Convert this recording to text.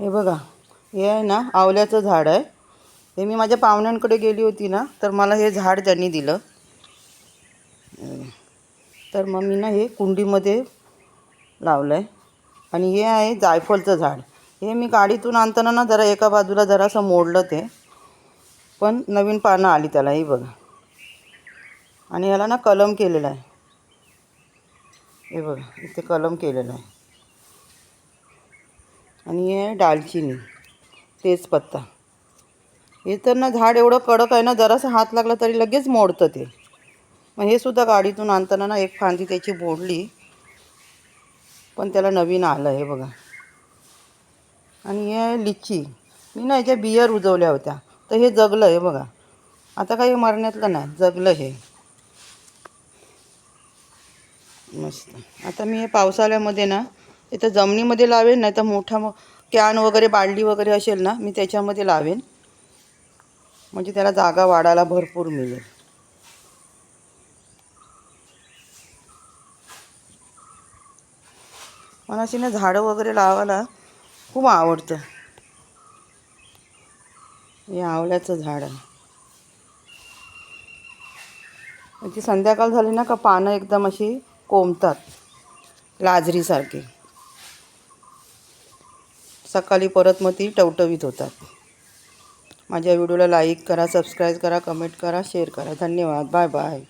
हे बघा हे आहे ना आवल्याचं झाड आहे. हे मी माझ्या पाहुण्यांकडे गेली होती ना तर मला हे झाड त्यांनी दिलं. तर मग मी ना हे कुंडीमध्ये लावलं आहे आणि हे आहे जायफळचं झाड. हे मी गाडीतून आणताना ना जरा एका बाजूला जरासं मोडलं ते. पण नवीन पानं आली त्याला हे बघा. आणि याला ना कलम केलेला आहे. हे बघा इथे कलम केलेला आहे. आणि हे दालचिनी तेजपत्ता. हे तर ना झाड एवढं कडक आहे ना जरासा हात लागला तरी लगेच मोडतं ते. मग हे सुद्धा गाडीतून आणताना ना एक फांदी त्याची मोडली. पण त्याला नवीन आलं हे बघा. आणि हे लिची मी ना याच्या बिया रुजवल्या होत्या. तर हे जगलं हे बघा. आता काही मरण्यातलं नाही जगलं हे. मस्त. आता मी हे पावसाळ्यामध्ये ना इथं जमिनीमध्ये लावेन नाही तर मोठा मग कॅन वगैरे बाळली वगैरे असेल ना मी त्याच्यामध्ये लावेन. म्हणजे त्याला जागा वाढायला भरपूर मिळेल. मला अशी ना झाडं वगैरे लावायला खूप आवडतं. हे आवल्याचं झाड आहे. ती संध्याकाळ झाली ना का पानं एकदम अशी कोंबतात लाजरीसारखी. सकाळी परत मग ती टवटवीत होतात. माझ्या व्हिडिओला लाईक करा सबस्क्राईब करा कमेंट करा शेअर करा. धन्यवाद. Bye bye.